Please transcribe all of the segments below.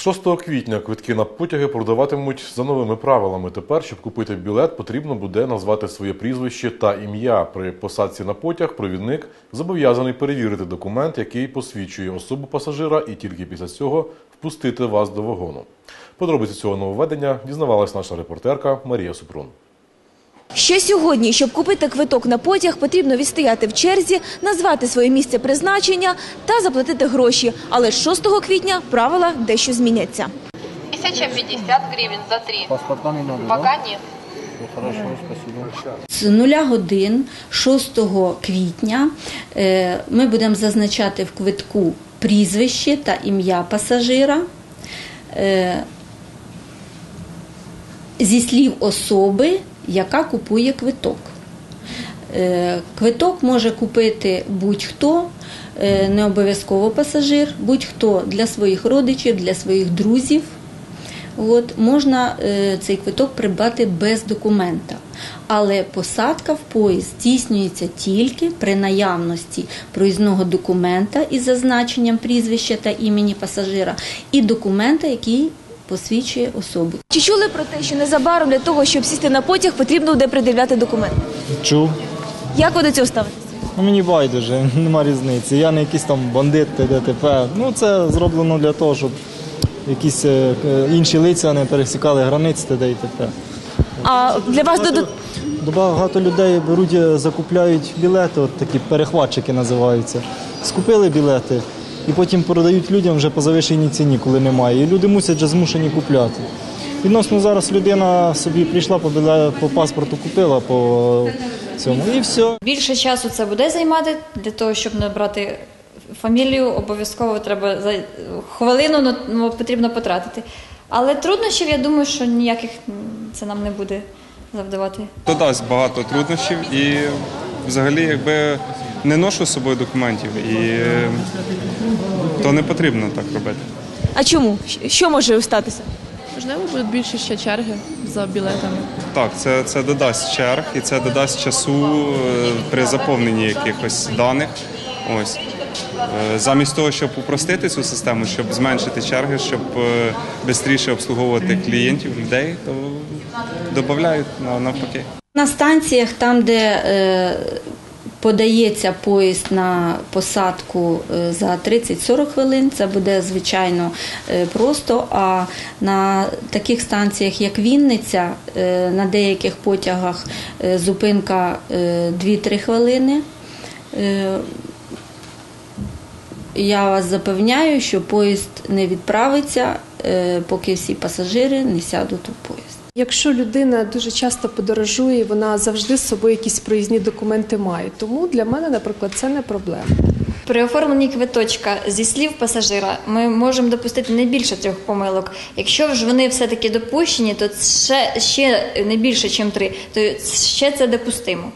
З 6 квітня квитки на потяги продаватимуть за новими правилами. Тепер, щоб купити білет, потрібно буде назвати своє прізвище та ім'я. При посадці на потяг провідник зобов'язаний перевірити документ, який посвідчує особу пасажира, і тільки після цього впустити вас до вагону. Подробиці цього нововведення дізнавалась наша репортерка Марія Супрун. Ще сьогодні, щоб купити квиток на потяг, потрібно відстояти в черзі, назвати своє місце призначення та заплатити гроші. Але з 6 квітня правила дещо зміняться. 1050 гривен за три. Паспорта не надо, Пока? Хорошо, спасибо. З нуля годин 6 квітня е, ми будемо зазначати в квитку прізвище та ім'я пасажира е, зі слів особи, яка купує квиток. Е, Квиток може купити будь-хто, е, не обов'язково пасажир, будь-хто для своїх родичів, для своїх друзів. От, можна е, цей квиток придбати без документа. Але посадка в поїзд здійснюється тільки при наявності проїзного документа із зазначенням прізвища та імені пасажира і документа, який посвідчує особу. Чи чули про те, що незабаром для того, щоб сісти на потяг, потрібно буде пред'являти документ? Чув. Як ви до цього ставитесь? Ну, мені байдуже, нема різниці. Я не якийсь там бандит, ТДТП. Ну, це зроблено для того, щоб якісь е, е, інші лиця не пересікали границь ТД і т.п. А для вас до До багато людей беруть, е, закупляють білети, от такі перехватчики називаються. Скупили білети і потім продають людям вже по завищеній ціні, коли немає. І люди мусять вже змушені купляти. Відносно зараз людина собі прийшла по, по паспорту, купила по цьому і все. Більше часу це буде займати для того, щоб набрати фамілію, обов'язково треба за хвилину ну, ну, потрібно потратити. Але труднощів, я думаю, що ніяких це нам не буде завдавати. додасть багато труднощів і взагалі якби не ношу з собою документів і е, то не потрібно так робити. а чому? Що може статися? Можливо, будуть більше ще черги за білетами. Так, це, це додасть черг і це додасть часу е, при заповненні якихось даних. Ось. Е, Замість того, щоб упростити цю систему, щоб зменшити черги, щоб швидше обслуговувати клієнтів, людей, то додають навпаки. На станціях, там, де е, подається поїзд на посадку е, за 30-40 хвилин, це буде звичайно е, просто. А на таких станціях, як Вінниця, е, на деяких потягах зупинка е, 2-3 хвилини. Я вас запевняю, що поїзд не відправиться, поки всі пасажири не сядуть у поїзд. Якщо людина дуже часто подорожує, вона завжди з собою якісь проїзні документи має. Тому для мене, наприклад, це не проблема. При оформленні квиточка зі слів пасажира ми можемо допустити не більше трьох помилок. Якщо ж вони все-таки допущені, то ще, ще не більше, ніж три, то ще це допустимо.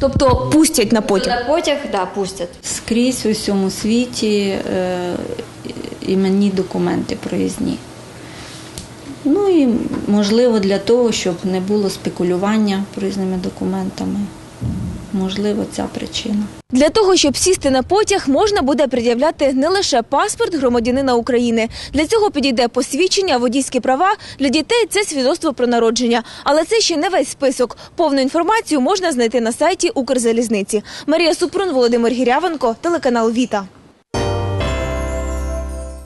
Тобто пустять на потяг. На потяг, да, пустять. Скрізь у всьому світі е, іменні документи проїзні. Ну і можливо для того, щоб не було спекулювання проїзними документами. Можливо, ця причина. Для того, щоб сісти на потяг, можна буде пред'являти не лише паспорт громадянина України. Для цього підійде посвідчення, водійські права. Для дітей це свідоцтво про народження. Але це ще не весь список. Повну інформацію можна знайти на сайті Укрзалізниці. Марія Супрун, Володимир Гірявенко, телеканал Віта.